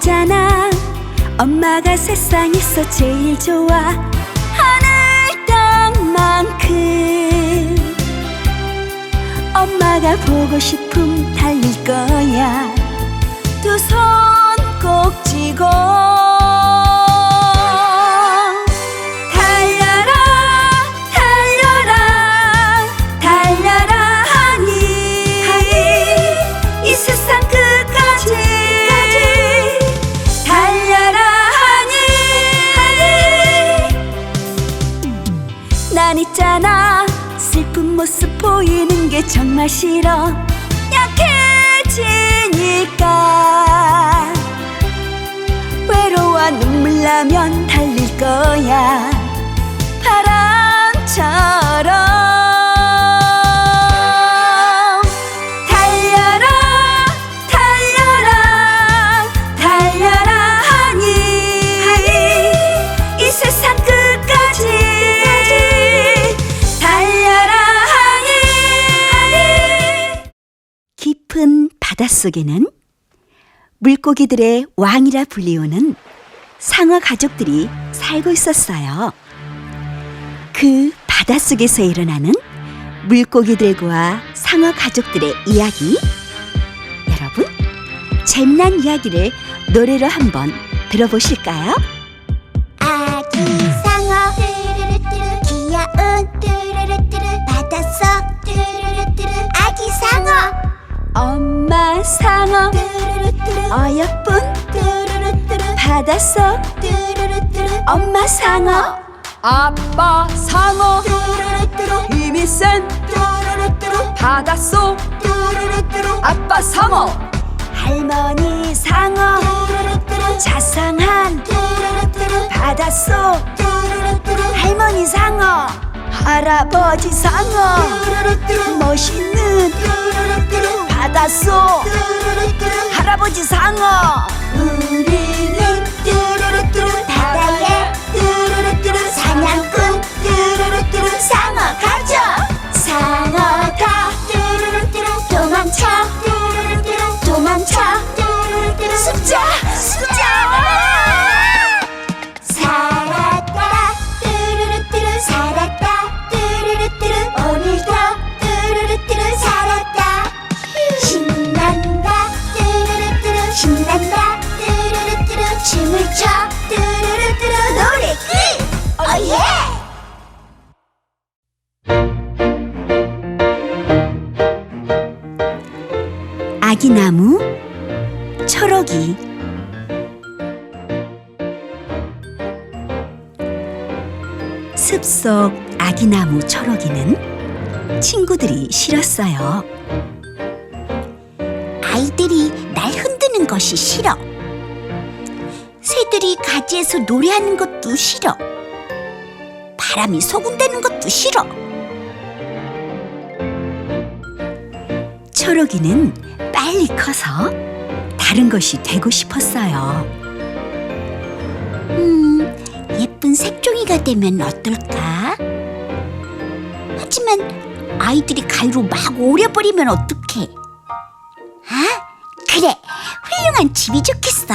난 있잖아. 엄마가 세상에서 제일 좋아. 하늘 땅만큼. 엄마가 보고 싶음 달릴 거야. 두 손 꼭 쥐고 정말 싫어. 약해지니까. 외로워 눈물 나면 달릴 거야. 바람처럼 바닷속에는 물고기들의 왕이라 불리우는 상어 가족들이 살고 있었어요. 그 바닷속에서 일어나는 물고기들과 상어 가족들의 이야기. 여러분, 재미난 이야기를 노래로 한번 들어보실까요? 상어 어여쁜 바닷속 엄마 상어. 아빠 상어 힘이 센 바닷속. 아빠 상어. 할머니 상어 자상한 바닷속. 할머니 상어 할아버지 상어. 멋있는 뚜루루뚜루 할아버지 상어. 우리 아기나무 초록이. 습속 아기나무 초록이는 친구들이 싫었어요. 아이들이 날 흔드는 것이 싫어. 새들이 가지에서 노래하는 것도 싫어. 바람이 소근대는 것도 싫어 초록이는 빨리 커서 다른 것이 되고 싶었어요. 음, 예쁜 색종이가 되면 어떨까? 하지만 아이들이 가위로 막 오려버리면 어떡해? 아, 그래, 훌륭한 집이 좋겠어.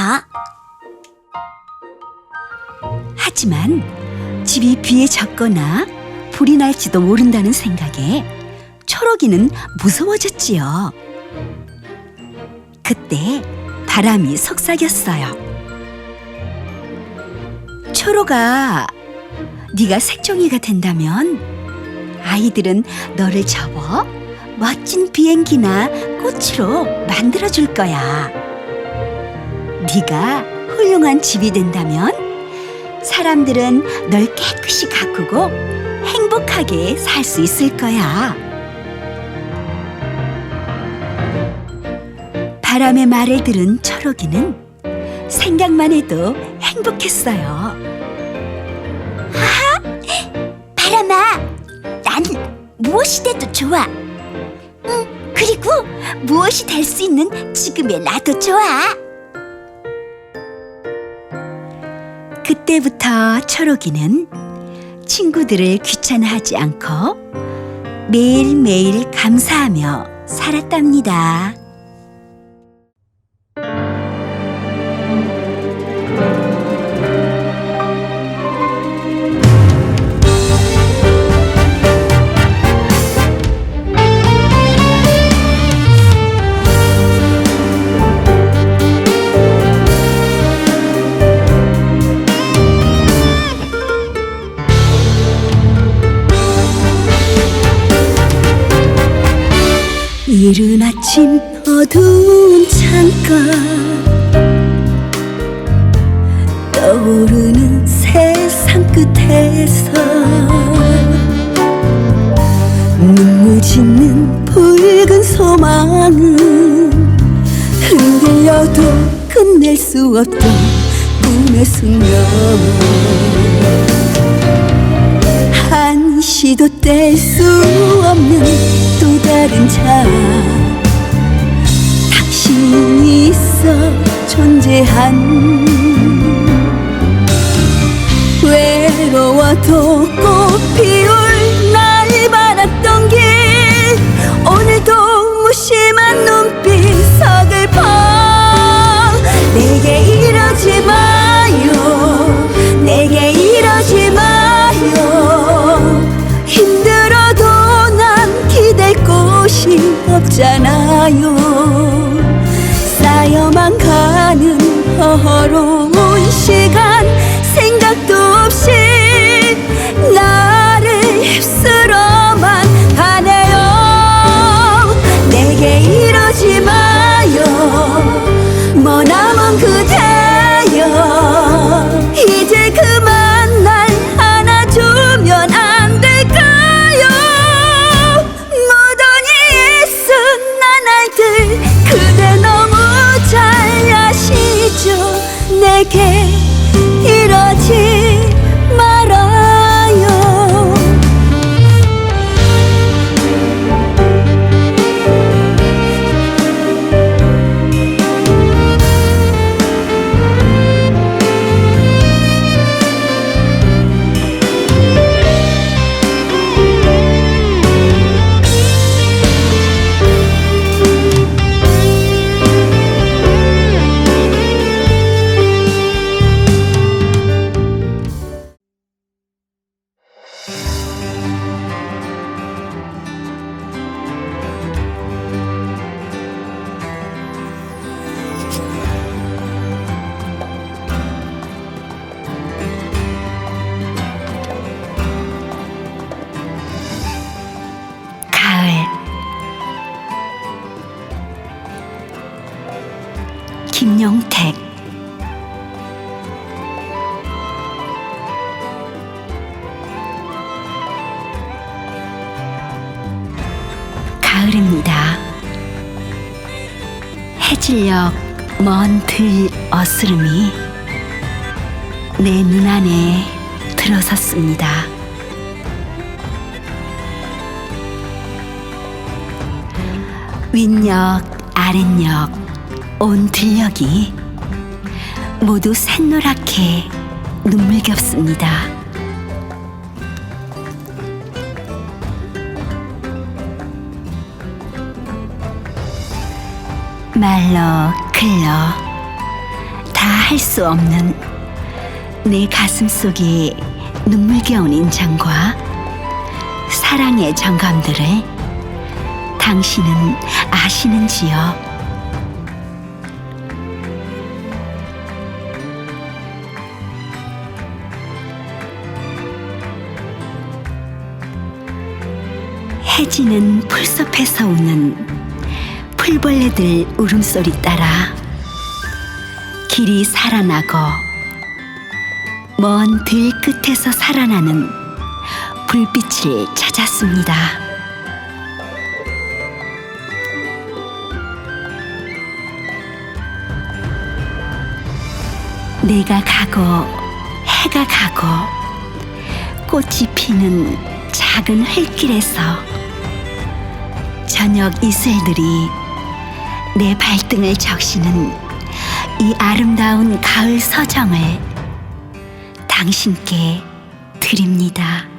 하지만 집이 비에 젖거나 불이 날지도 모른다는 생각에 초록이는 무서워졌지요. 그때 바람이 속삭였어요. 초록아, 네가 색종이가 된다면 아이들은 너를 접어 멋진 비행기나 꽃으로 만들어 줄 거야. 네가 훌륭한 집이 된다면 사람들은 널 깨끗이 가꾸고 행복하게 살 수 있을 거야. 바람의 말을 들은 초록이는 생각만 해도 행복했어요. 바람아, 난 무엇이 돼도 좋아. 응, 그리고 무엇이 될 수 있는 지금의 나도 좋아. 그때부터 초록이는 친구들을 귀찮아하지 않고 매일매일 감사하며 살았답니다. 이른 아침 어두운 창가. 떠오르는 세상 끝에서 눈물 짓는 붉은 소망은 흔들려도 끝낼 수 없던 꿈의 숙명. 한 시도 뗄 수 없는 또 다른 자 당신이 있어 존재한 외로워도 꽃피 가을입니다. 해질녘 먼 들 어스름이 내 눈안에 들어섰습니다. 윗역, 아랫역, 온 들녘이 모두 샛노랗게 눈물겹습니다. 말러 클러 다 할 수 없는 내 가슴 속의 눈물겨운 인장과 사랑의 정감들을 당신은 아시는지요? 해지는 풀숲에서 우는 풀벌레들 울음소리 따라 길이 살아나고 먼 들 끝에서 살아나는 불빛을 찾았습니다. 내가 가고 해가 가고 꽃이 피는 작은 흘길에서 저녁 이슬들이 내 발등을 적시는 이 아름다운 가을 서정을 당신께 드립니다.